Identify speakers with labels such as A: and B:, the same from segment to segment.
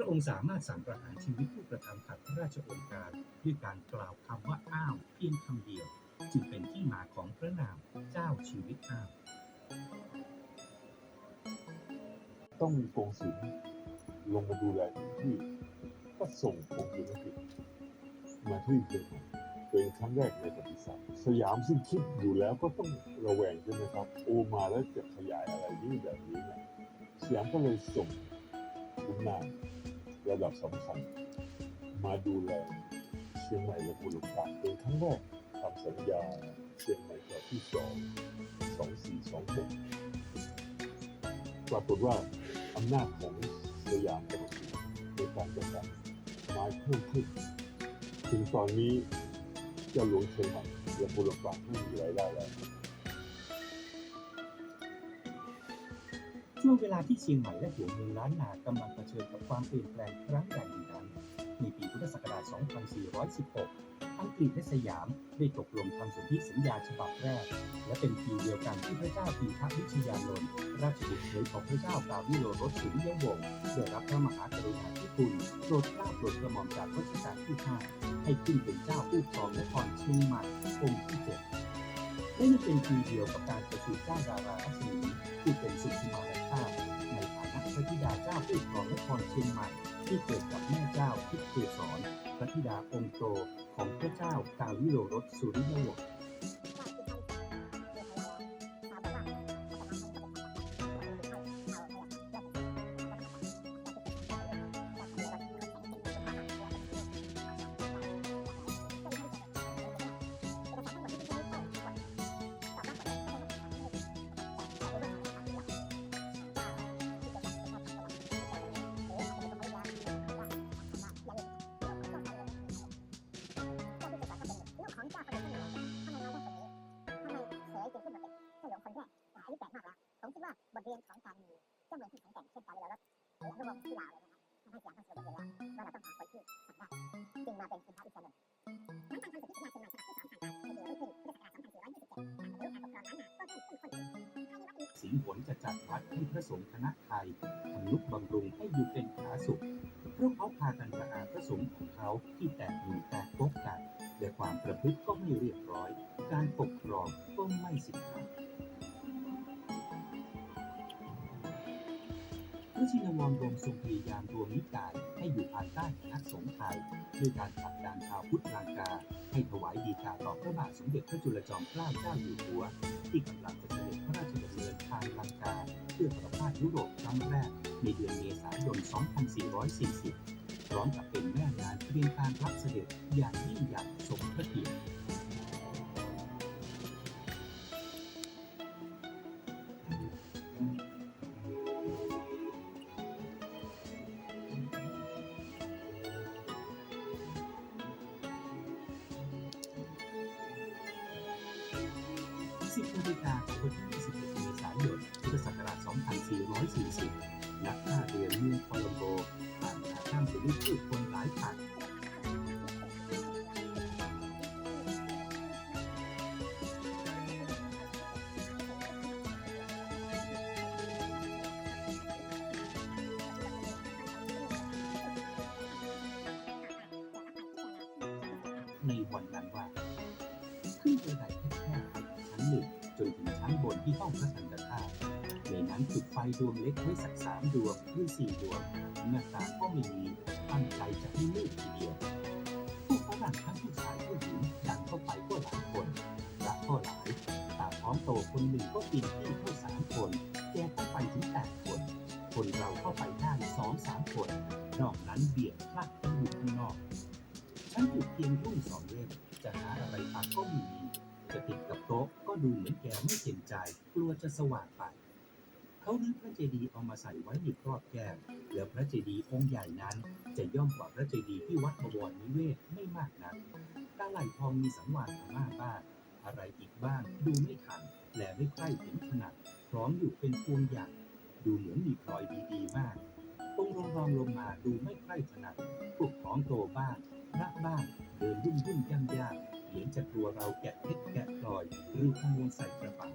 A: ระองค์สามารถสั่งประหารชีวิตผู้กระทำขัดพระราชโองการด้วยการกล่าวคำว่าอ้าวเพียงคำเดียว จึงเป็นที่มาของพระนามเจ้าชีวิตอ้าว
B: ต้องมีกองศิลป์ลงมาดูแลที่ก็ส่งกองศิลป์อังกฤษมาที่เชียงใหม่เป็นครั้งแรกในประวัติศาสตร์สยามซึ่งคิดอยู่แล้วก็ต้องระแวงใช่ไหมครับ โอมาแล้วจะขยายอะไรนี่แบบนี้เนี่ยสยามก็เลยส่ง ขุนนางระดับสำคัญ มาดูแลเชียงใหม่และบุรีรัมย์เป็นครั้งแรกทำสัญญาเชียงใหม่ฉบับที่สองสองสี่สองหกปรากฏว่าอำนาจของสยามกับในการจัดการไม้เพิ่มขึ้นถึงตอนนี้เจ้าหลวงเชียงใหม่และบุรพาไม่มีรายได้แล้ว
A: ช่วงเวลาที่เชียงใหม่และหัวเมืองล้านนากำลังเผชิญกับความเปลี่ยนแปลงครั้งใหญ่อีกันงในปีพุทธศักราช 2416 อังกฤษและสยามได้ตกลงทำสนธิสัญญาฉบับแรก และเป็นปีเดียวกันที่พระเจ้าปีพักวิชยานนท์ราชบุตรเคยของพระเจ้าดาวิโรรสสุริยวงศ์ได้รับพระมหากรุณาธิคุณโปรดเกล้าโปรดกระหม่อมจากรัชกาลที่ 5 ให้ขึ้นเป็นเจ้าผู้ครองนครเชียงใหม่องค์ที่ 7 ซึ่งเป็นทีเดียวกับการประชุมเจ้าดารารัศมีที่เป็นสุสีมาแลชาติในฐานะพระธิดาเจ้าผู้ครองนครเชียงใหม่ ที่เกิดกับแม่เจ้าทิพย์เกสรพระธิดาองค์โตของพระเจ้า กาวิโรรสสุริยวงศ์
C: รัสและระบบที่ลาวเลยนะครับทำให้เสียามทั้งสยามบทเรียแล้วว่าเราต้องหาคนที่ทำได้จึงมาเป็นคุณพระอิศวรนั้นการทำสนธิสัญญาเชียงใหม่ฉบับที่สองผ่านไปในปีรุ่งขึ้นพุทธศักราช2427การปฏิรูปการปกครองล้านนาก็เริ่มเข้มข้นขึ้นภายในวัดนี้
A: สิงห์ผลจะจัดวัดให้พระสงฆ์คณะไทยทำนุบำรุงให้อยู่เป็นผาสุขเพราะเขาพากันประอาพระสงฆ์ของเขาที่แตกหนุ่แตกพบกันและความประพฤติก็ไม่เรียบร้อย การปกครองก็ไม่สิทธิ์ พระชินวรรมทรงพยายามรวมนิกายให้อยู่ภายใต้คณะสงฆ์ไทยด้วยการผลักดันชาวพุทธลังกา ให้ถวายดีกาต่อพระบาทสมเด็จพระจุลจอมเกล้าเจ้าอยู่หัว ที่กำลังจะเสด็จพระราชดำเนินทางลังกา เพื่อประพาสยุโรปครั้งแรกในเดือนเมษายน 2440 พร้อมกับเป็นแม่งานเตรียมการรับเสด็จอย่างยิ่งใหญ่สมพระ เกียรติ10นาฬิกาของวันที่21เมษายนพุทธศักราช 2440 นักท่าเรือเมืองโคลัมโบผ่านขาข้ามไปด้วยผู้คนหลายพันในวันนั้นว่าขึ้นบันไดแคบๆไปชั้นหนึ่ง จนถึงชั้นบนที่ห้องพระสันตธาตุในนั้นจุดไฟดวงเล็กไว้สักสามดวงหรือสี่ดวงหน้าตาก็ไม่มีตั้งใจจะให้มืดทีเดียวพวกฝรั่งทั้งผู้ชายผู้หญิงดันเข้าไปก็หลายคนพระก็หลายตาท้องโตคนหนึ่งก็กินที่เข้าสามคนแกเข้าไปถึงแปดคน คนเราเข้าไปได้สองสามคนนอกนั้นเบียดพลัดกันอยู่ข้างนอกฉันจุดเทียนรุ่งสองเล่มจะหาอะไรปักก็ม่ ดูเหมือนแกไม่เต็มใจ กลัวจะสว่างไป เขารื้อพระเจดีย์เอามาใส่ไว้ในครอบแก้วแล้วพระเจดีย์องค์ใหญ่นั้น จะย่อมกว่าพระเจดีย์ที่วัดบวรนิเวศไม่มากนักตาไหลทองมีสังวาสมากบ้างอะไรอีกบ้างดูไม่ทันและไม่ใกล้ถึงขนาดพร้อมอยู่เป็นพวงใหญ่ดูเหมือนมีพลอยดีๆมากองรองรองลงมาดูไม่ใกล้ถนัดพวกของโตบ้างพระบ้างเดินยุ่งยุ่งย่ำยาก เหมือนจะกลัวเราแกะเพชรแกะพลอยหรือขโมยใส่กระเป๋า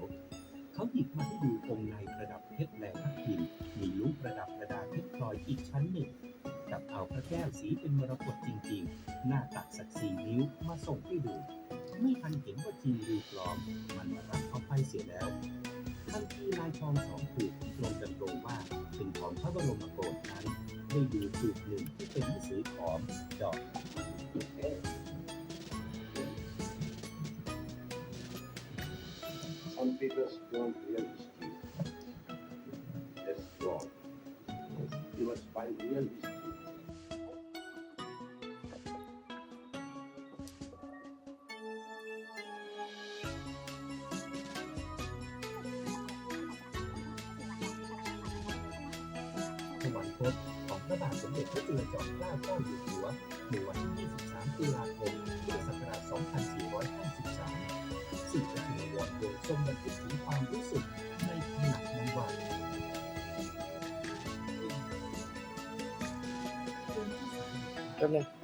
A: เขาหยิบมาให้ดูองค์ในประดับเพชรแหลทับทิมมีลุ้งประดับประดาเพชรพลอยอีกชั้นหนึ่งกับเอาพระแก้วสีเป็นมรกตจริงๆ หน้าตักสักสี่นิ้วมาส่งให้ดู ไม่ทันเห็นว่าจริงหรือปลอม มันมารับเอาไปเสียแล้วทันทีลายทองสองผูกตรงกันตรงว่าเป็นของพระบรมโกศนั้นได้ดูผูกหนึ่งที่เป็นหนังสือของดอก
D: Some people don't real history. That's wrong. You must find real history.
A: ถวายพจน์ของพระบาทสมเด็จพระจุลจอมเกล้าเจ้าอยู่หัวในวันที่ 23 ตุลาคม พุทธศักราช 2453สิ่งที่ใน จนมันทึกถึงความรู้สึกในขณะนั้นว่า
E: แป๊บนึง